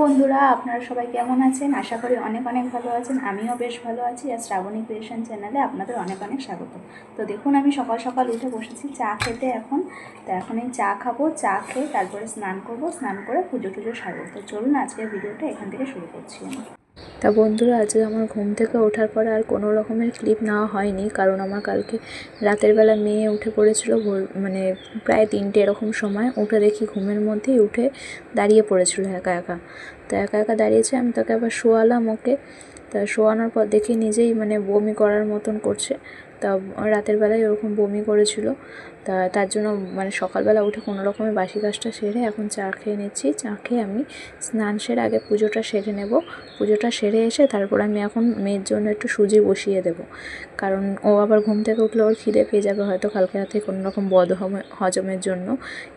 বন্ধুরা, আপনারা সবাই কেমন আছেন? আশা করি অনেক অনেক ভালো আছেন। আমিও বেশ ভালো আছি আর শ্রাবণী ক্রিয়েশন চ্যানেলে আপনাদের অনেক অনেক স্বাগত। তো দেখুন, আমি সকাল সকাল উঠে বসেছি চা খেতে এখন। তো এখন এই চা খাব, চা খেয়ে তারপরে স্নান করব। স্নান করে পুজো টুজো সারবো। তো চলুন আজকের ভিডিওটা এখান থেকে শুরু করছি আমি। তা বন্ধুরা আজকে আমার ঘুম থেকে ওঠার পরে আর কোনো রকমের ক্লিপ নেওয়া হয়নি, কারণ আমার কালকে রাতের বেলা মেয়ে উঠে পড়েছিল মানে প্রায় তিনটে এরকম সময়। উঠে দেখি ঘুমের মধ্যেই উঠে দাঁড়িয়ে পড়েছিল একা একা। তো একা একা দাঁড়িয়েছে, আমি তাকে আবার শোয়ালাম ওকে। তা শোয়ানোর পর দেখি নিজেই মানে বমি করার মতন করছে। তা রাতের বেলায় ওরকম বমি করেছিল। তা তার জন্য মানে সকালবেলা উঠে কোনো রকমের বাসি কাজটা সেরে এখন চা খেয়ে নিচ্ছি। চা খেয়ে আমি স্নান সেরে আগে পুজোটা সেরে নেব। পুজোটা সেরে এসে তারপর আমি এখন মেয়ের জন্য একটু সুজি বসিয়ে দেব। কারণ ও আবার ঘুম থেকে উঠলে ওর খিদে পেয়ে যাবে হয়তো কালকে রাতে কোনো রকম বদ হজমের জন্য।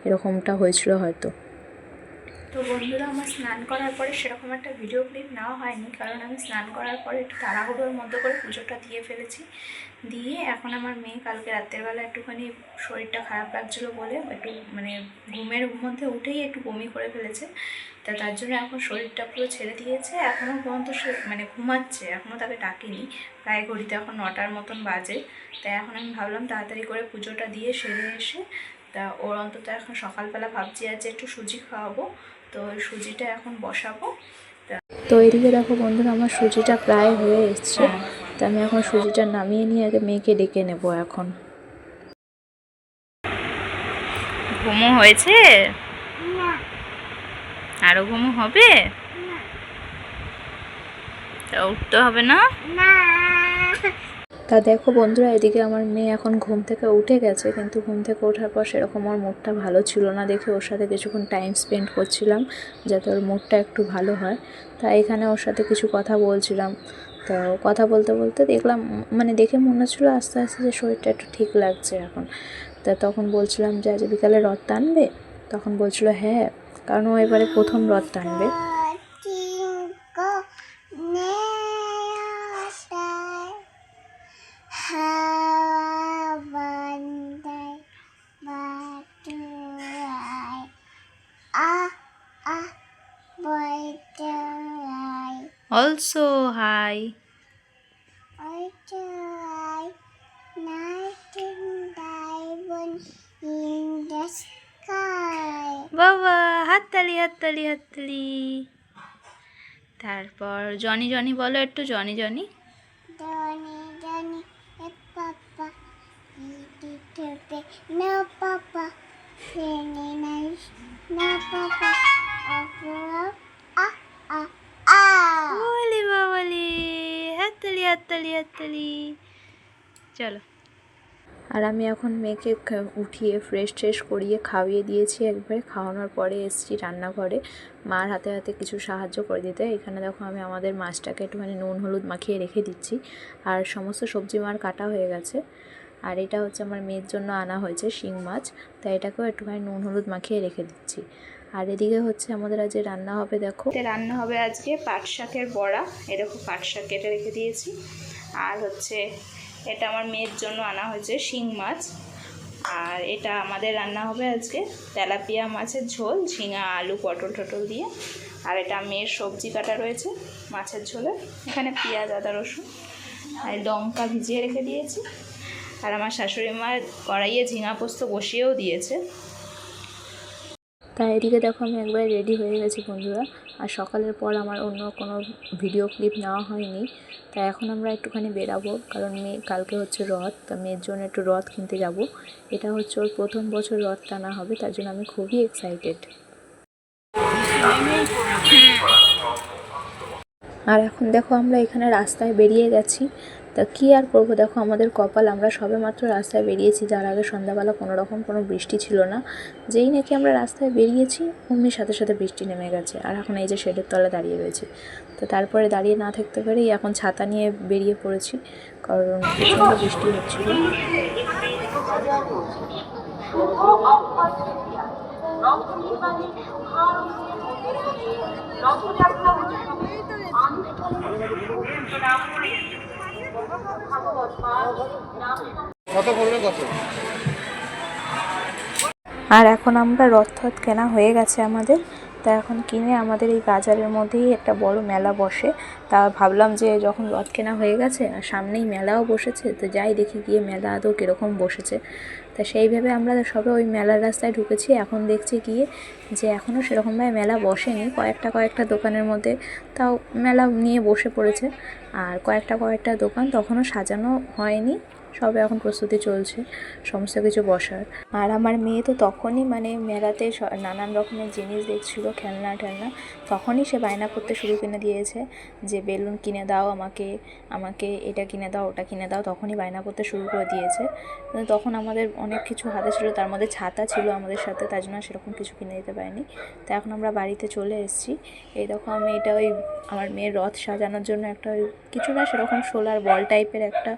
এরকমটা হয়েছিল হয়তো। তো বন্ধুরা, আমার স্নান করার পরে সেরকম একটা ভিডিও ক্লিপ নেওয়া হয়নি, কারণ আমি স্নান করার পরে একটু তাড়াহুড়োর মধ্যে করে পুজোটা দিয়ে ফেলেছি। দিয়ে এখন আমার মেয়ে কালকে রাতের বেলা একটুখানি শরীরটা খারাপ লাগছিল বলে একটু মানে ঘুমের মধ্যে উঠেই একটু বমি করে ফেলেছে। তা তার জন্য এখন শরীরটা পুরো ছেড়ে দিয়েছে এখনও পর্যন্ত সে মানে ঘুমাচ্ছে এখনও তাকে ডাকিনি। প্রায় ঘড়িতে এখন নটার মতন বাজে। তাই এখন আমি ভাবলাম তাড়াতাড়ি করে পুজোটা দিয়ে সেরে এসে, তা ওর অন্তত এখন সকালবেলা ভাবছি আজ একটু সুজি খাওয়াবো। তো ওই সুজিটা এখন বসাবো। তো এদিকে দেখো বন্ধুরা আমার সুজিটা প্রায় হয়ে এসছে। তো আমি এখন সুজিটা নামিয়ে নিয়ে আগে মেয়েকে ডেকে নেব এখন। ঘুমো হয়েছে? আরও ঘুমো হবে? তা উঠতে হবে না। তা দেখো বন্ধুরা, এদিকে আমার মেয়ে এখন ঘুম থেকে উঠে গেছে, কিন্তু ঘুম থেকে ওঠার পর সেরকম ওর মুডটা ভালো ছিল না দেখে ওর সাথে কিছুক্ষণ টাইম স্পেন্ড করছিলাম, যাতে ওর মুডটা একটু ভালো হয়। তা এখানে ওর সাথে কিছু কথা বলছিলাম, তো কথা বলতে বলতে দেখলাম মানে দেখে মনে হচ্ছিল আস্তে আস্তে যে শরীরটা একটু ঠিক লাগছে এখন। তা তখন বলছিলাম যে, আজ বিকালে রথ টানবে? তখন বলছিল হ্যাঁ কারণ ও এবারে প্রথম রথ টানবে। Also hi oiturai, night and diamond in the sky. বাবা হাততালি হাততালি হাততালি তারপর জনি জনি বলো একটু Johnny Johnny Donny, Donny, hey Papa, eat it today. No Papa, very nice. হাততালি চলো। আর আমি এখন মেয়েকে উঠিয়ে ফ্রেশ ট্রেশ করিয়ে খাওয়িয়ে দিয়েছি একবারে। খাওয়ানোর পরে এসেছি রান্নাঘরে। মার হাতে হাতে কিছু সাহায্য করে দিতে। এখানে দেখো আমি আমাদের মাছটাকে একটুখানি নুন হলুদ মাখিয়ে রেখে দিচ্ছি। আর সমস্ত সবজি মার কাটা হয়ে গেছে। আর এটা হচ্ছে আমার মেয়ের জন্য আনা হয়েছে শিং মাছ। তাই এটাকেও একটুখানি নুন হলুদ মাখিয়ে রেখে দিচ্ছি। আর এদিকে হচ্ছে আমাদের আজকে রান্না হবে দেখো। রান্না হবে আজকে পাট শাকের বড়া। এরকম পাট শাক কেটে রেখে দিয়েছি। আর হচ্ছে এটা আমার মেয়ের জন্য আনা হয়েছে শিং মাছ। আর এটা আমাদের রান্না হবে আজকে তেলাপিয়া মাছের ঝোল, ঝিঙা, আলু, পটল টটল দিয়ে। আর এটা মেয়ের সবজি কাটা রয়েছে মাছের ঝোলে। এখানে পেঁয়াজ, আদা, রসুন আর লঙ্কা ভিজিয়ে রেখে দিয়েছি। আর আমার শাশুড়ি মা কড়াইয়ে ঝিঙা পোস্ত বসিয়েও দিয়েছে। তাই এদিকে দেখো আমি একবার রেডি হয়ে গেছি বন্ধুরা। আর সকালের পর আমার অন্য কোনো ভিডিও ক্লিপ নেওয়া হয়নি। তাই এখন আমরা একটুখানি বেরাবো, কারণ মেয়ে কালকে হচ্ছে রথ, তা মেয়ের জন্য একটু রথ কিনতে যাব। এটা হচ্ছে ওর প্রথম বছর রথ টানা হবে, তার জন্য আমি খুবই এক্সাইটেড আর এখন দেখো আমরা এখানে রাস্তায় বেরিয়ে গেছি। তা কী আর করব? দেখো, আমাদের কপাল, আমরা সবে মাত্র রাস্তায় বেরিয়েছি। যার আগে সন্ধ্যাবেলা কোনো রকম কোনো বৃষ্টি ছিল না। যেই নাকি আমরা রাস্তায় বেরিয়েছি, অমনি সাথে সাথে বৃষ্টি নেমে গেছে। আর এখন এই যে শেডের তলে দাঁড়িয়ে রয়েছে। তো তারপরে দাঁড়িয়ে না থাকতে পেরেই এখন ছাতা নিয়ে বেরিয়ে পড়েছি। কারণ প্রচণ্ড বৃষ্টি হচ্ছিল। আর এখন আমরা রথ কেনা হয়ে গেছে আমাদের। তা এখন কিনে আমাদের এই বাজারের মধ্যেই একটা বড় মেলা বসে। তা ভাবলাম যে যখন রথ কেনা হয়ে গেছে আর সামনেই মেলাও বসেছে, তো যাই দেখি গিয়ে মেলা আদৌ কীরকম বসেছে। তা সেইভাবে আমরা সবে ওই মেলার রাস্তায় ঢুকেছি, এখন দেখছি গিয়ে যে এখনও সেরকমভাবে মেলা বসেনি। কয়েকটা কয়েকটা দোকানের মধ্যে তাও মেলা নিয়ে বসে পড়েছে। আর কয়েকটা কয়েকটা দোকান তখনও সাজানো হয়নি। সবে এখন প্রস্তুতি চলছে, সমস্ত কিছু বসার। আর আমার মেয়ে তো তখনই মানে মেলাতে নানান রকমের জিনিস দেখছিল, খেলনা টেলনা তখনই সে বায়না করতে শুরু কিনে দিয়েছে যে, বেলুন কিনে দাও আমাকে আমাকে এটা কিনে দাও, ওটা কিনে দাও। তখনই বায়না করতে শুরু করে দিয়েছে। তখন আমাদের অনেক কিছু হাতে ছিল, তার মধ্যে ছাতা ছিল আমাদের সাথে, তার জন্য সেরকম কিছু কিনে দিতে পারিনি। তো এখন আমরা বাড়িতে চলে এসেছি। এই দেখো আমি এটা ওই আমার মেয়ের রথ সাজানোর জন্য একটা ওই কিছু না সেরকম সোলার বল টাইপের একটা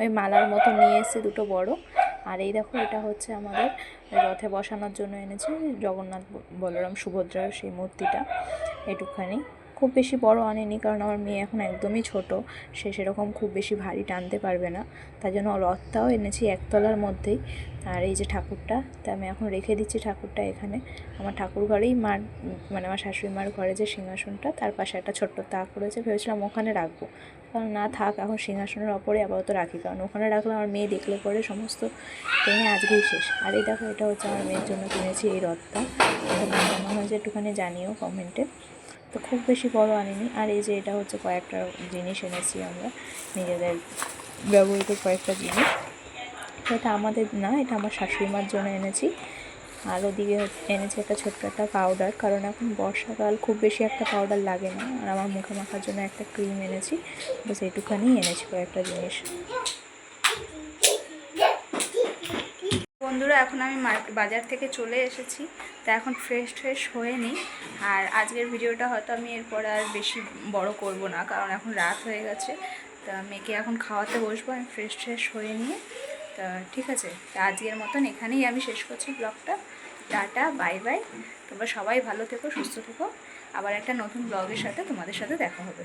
ওই মালার মতো নিয়ে এসেছি দুটো বড়। আর এই দেখো, এটা হচ্ছে আমাদের রথে বসানোর জন্য এনেছি জগন্নাথ বলরাম সুভদ্রার সেই মূর্তিটা। এটুকখানি খুব বেশি বড় আনেনি, কারণ আমার মেয়ে এখন একদমই ছোট। সে সেরকম খুব বেশি ভারী টানতে পারবে না। তাই জন্য রথটাও এনেছি একতলার মধ্যেই। আর এই যে ঠাকুরটা, তা আমি এখন রেখে দিচ্ছি ঠাকুরটা এখানে। আমার ঠাকুর ঘরেই মার মানে আমার শাশুড়ি মার ঘরে যে সিংহাসনটা, তার পাশে একটা ছোট্ট তাক রয়েছে। ভেবেছিলাম ওখানে রাখব। কারণ না থাক, এখন সিংহাসনের ওপরে আপাতত রাখি। কারণ ওখানে রাখলে আমার মেয়ে দেখলে পরে সমস্ত টেনে আজকেই শেষ। আর এই দেখো, এটা হচ্ছে আমার মেয়ের জন্য কিনেছি এই রথটা। এটা কেমন হয়েছে একটুখানি জানিও কমেন্টে। তো খুব বেশি বড় আনিনি। আর এই যে এটা হচ্ছে কয়েকটা জিনিস এনেছি আমরা, নিজেদের ব্যবহৃত কয়েকটা জিনিস। এটা আমাদের না, এটা আমার শাশুড়ি মার জন্য এনেছি। ওদিকে হচ্ছে- এনেছি একটা ছোট্ট একটা পাউডার কারণ এখন বর্ষাকাল খুব বেশি একটা পাউডার লাগে না। আর আমার মুখে মাখার জন্য একটা ক্রিম এনেছি, বাস এইটুখানি এনেছি কয়েকটা জিনিস। বন্ধুরা, এখন আমি বাজার থেকে চলে এসেছি, তা এখন ফ্রেশ ফ্রেশ হয়ে নিই। আর আজকের ভিডিওটা হয়তো আমি এরপর আর বেশি বড় করব না, কারণ এখন রাত হয়ে গেছে। তা মেয়েকে এখন খাওয়াতে বসবো, আমি ফ্রেশ ফ্রেশ হয়ে নিয়ে। তা ঠিক আছে আজকের মতন এখানেই আমি শেষ করছি ব্লগটা টাটা, বাই বাই। তোমরা সবাই ভালো থেকো, সুস্থ থেকো। আবার একটা নতুন ব্লগের সাথে তোমাদের সাথে দেখা হবে।